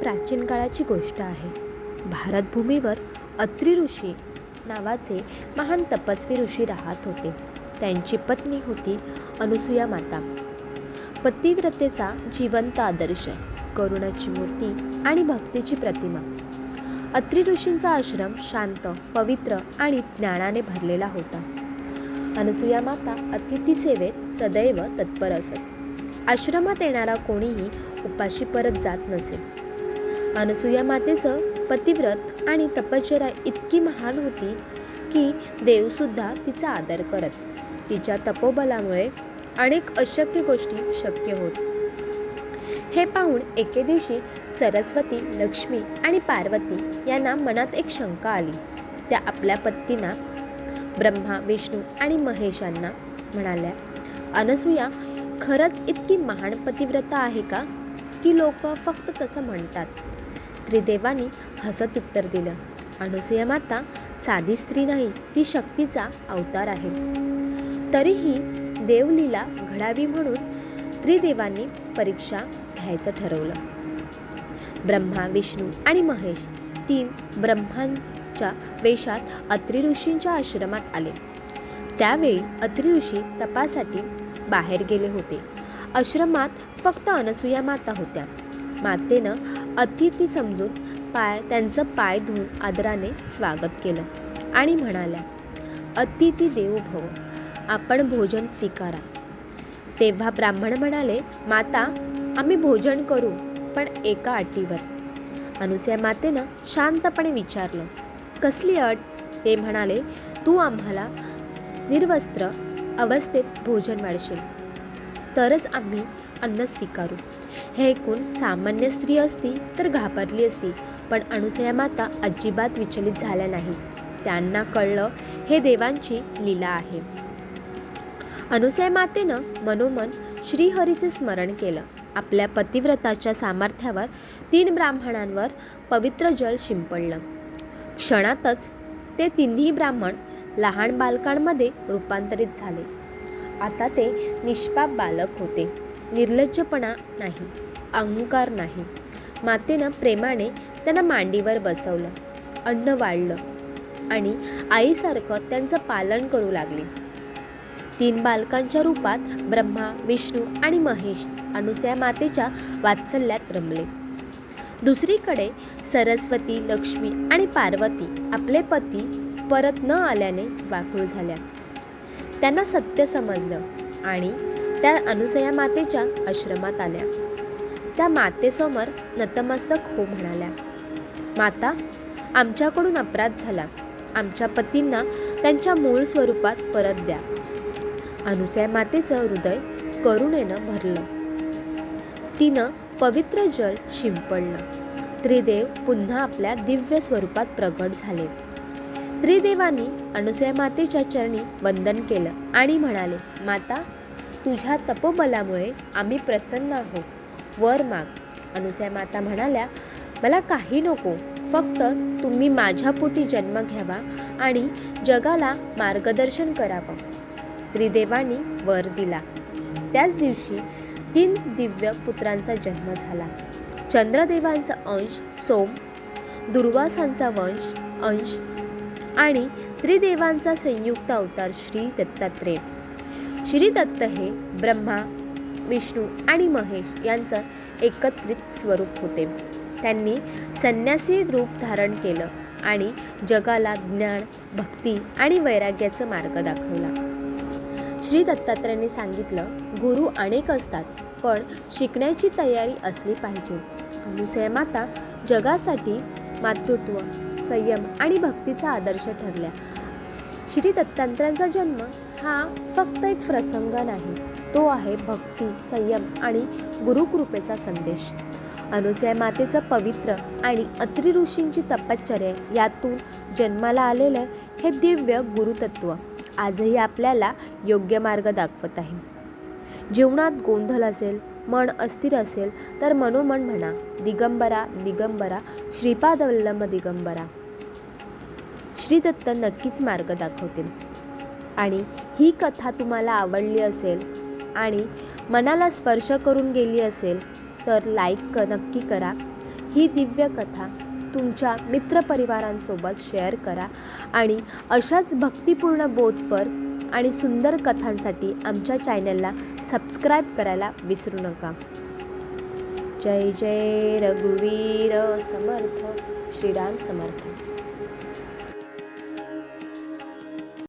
प्राचीन काळाची गोष्ट आहे. भारतभूमीवर अत्रि ऋषी नावाचे महान तपस्वी ऋषी राहत होते. त्यांची पत्नी होती अनुसूया माता. पतिव्रतेचा जिवंत आदर्श करुणाची मूर्ती आणि भक्तीची प्रतिमा. अत्रि ऋषींचा आश्रम शांत पवित्र आणि ज्ञानाने भरलेला होता. अनुसूया माता अतिथी सेवेत सदैव तत्पर असत. आश्रमात येणारा कोणीही उपाशी परत जात नसे. अनुसूया मातेचं पतिव्रत आणि तपश्चर्या इतकी महान होती की देवसुद्धा तिचा आदर करत. तिच्या तपोबलामुळे अनेक अशक्य गोष्टी शक्य होत. हे पाहून एके दिवशी सरस्वती लक्ष्मी आणि पार्वती यांना मनात एक शंका आली. त्या आपल्या पत्नींना ब्रह्मा विष्णू आणि महेश यांना म्हणाल्या अनसूया खरंच इतकी महान पतिव्रता आहे का? की लोक फक्त तसं म्हणतात. त्रिदेवानी हसत उत्तर दिलं. अनुसूया माता साधी स्त्री नाही ती शक्तीचा अवतार आहे. तरीही देवलीला घडावी म्हणून त्रिदेवांनी परीक्षा घ्यायचं ठरवलं. ब्रह्मा विष्णू आणि महेश तीन ब्रह्मांच्या वेशात अत्रि ऋषींच्या आश्रमात आले. त्यावेळी अत्रि ऋषी तपासाठी बाहेर गेले होते. आश्रमात फक्त अनसुया माता होत्या. मातेनं अतिथी समजून पाय त्यांचं पाय धुवून आदराने स्वागत केलं आणि म्हणाल्या अतिथी देव भव आपण भोजन स्वीकारा. तेव्हा ब्राह्मण म्हणाले माता आम्ही भोजन करू पण एका अटीवर. अनुसया मातेनं शांतपणे विचारलं कसली अट? ते म्हणाले तू आम्हाला निर्वस्त्र अवस्थेत भोजन वाढशील तरच आम्ही अन्न स्वीकारू. हे ऐकून सामान्य स्त्री असती तर घाबरली असती पण अनुसया माता अजिबात विचलित झाल्या नाही. त्यांना कळलं हे देवांची लीला आहे. अनुसया मातेनं मनोमन श्रीहरीचे स्मरण केलं. आपल्या पतिव्रताच्या सामर्थ्यावर तीन ब्राह्मणांवर पवित्र जल शिंपडलं. क्षणातच ते तिन्ही ब्राह्मण लहान बालकांमध्ये रूपांतरित झाले. आता ते निष्पाप बालक होते. निर्लज्जपणा नाही अहंकार नाही. मातेनं प्रेमाने त्यांना मांडीवर बसवलं अन्न वाढलं आणि आईसारखं त्यांचं पालन करू लागले. तीन बालकांच्या रूपात ब्रह्मा विष्णू आणि महेश अनुसया मातेच्या वात्सल्यात रमले. दुसरीकडे सरस्वती लक्ष्मी आणि पार्वती आपले पती परत न आल्याने वाकूळ झाल्या. त्यांना सत्य समजलं आणि त्या अनुसया मातेच्या आश्रमात आल्या. त्या मातेसमोर नतमस्तक हो म्हणाल्या माता आमच्याकडून अपराध झाला. आमच्या पतींना त्यांच्या मूळ स्वरूपात परत द्या. अनुसया मातेचं हृदय करुणेनं भरलं. तिनं पवित्र जल शिंपडलं. त्रिदेव पुन्हा आपल्या दिव्य स्वरूपात प्रगट झाले. त्रिदेवांनी अनुसया मातेच्या चरणी वंदन केलं आणि म्हणाले माता तुझ्या तपोबलामुळे आम्ही प्रसन्न आहोत. वर माग. अनुसया माता म्हणाल्या मला काही नको. फक्त तुम्ही माझ्या पोटी जन्म घ्यावा आणि जगाला मार्गदर्शन करावं. त्रिदेवांनी वर दिला. त्याच दिवशी तीन दिव्य पुत्रांचा जन्म झाला. चंद्रदेवांचा अंश सोम दुर्वासांचा वंश अंश आणि त्रिदेवांचा संयुक्त अवतार श्री दत्तात्रेय. श्री दत्त हे ब्रह्मा विष्णू आणि महेश यांचं एकत्रित स्वरूप होते. त्यांनी संन्यासी रूप धारण केलं आणि जगाला ज्ञान भक्ती आणि वैराग्याचा मार्ग दाखवला. श्री दत्तात्र्यांनी सांगितलं गुरु अनेक असतात पण शिकण्याची तयारी असली पाहिजे. अनुसया माता जगासाठी मातृत्व संयम आणि भक्तीचा आदर्श ठरल्या. श्री दत्तांत्रांचा जन्म हा फक्त एक प्रसंग नाही तो आहे भक्ती संयम आणि गुरुकृपेचा संदेश. अनुसया मातेचं पवित्र आणि अत्री ऋषींची तपश्चर्या यातून जन्माला आलेलं हे दिव्य गुरुतत्व आजही आपल्याला योग्य मार्ग दाखवत आहे. जीवनात गोंधळ असेल मन अस्थिर असेल तर मनोमन म्हणा दिगंबरा दिगंबरा श्रीपादवल्लभ दिगंबरा. श्री दत्त नक्कीच मार्ग दाखवतील. आणि ही कथा तुम्हाला आवडली असेल आणि मनाला स्पर्श करून गेली असेल तर लाईक क नक्की करा. ही दिव्य कथा तुमच्या मित्रपरिवारांसोबत शेअर करा आणि अशाच भक्तिपूर्ण बोधपर आणि सुंदर कथांसाठी आमच्या चॅनलला सबस्क्राईब करायला विसरू नका. जय जय रघुवीर समर्थ श्रीराम समर्थ.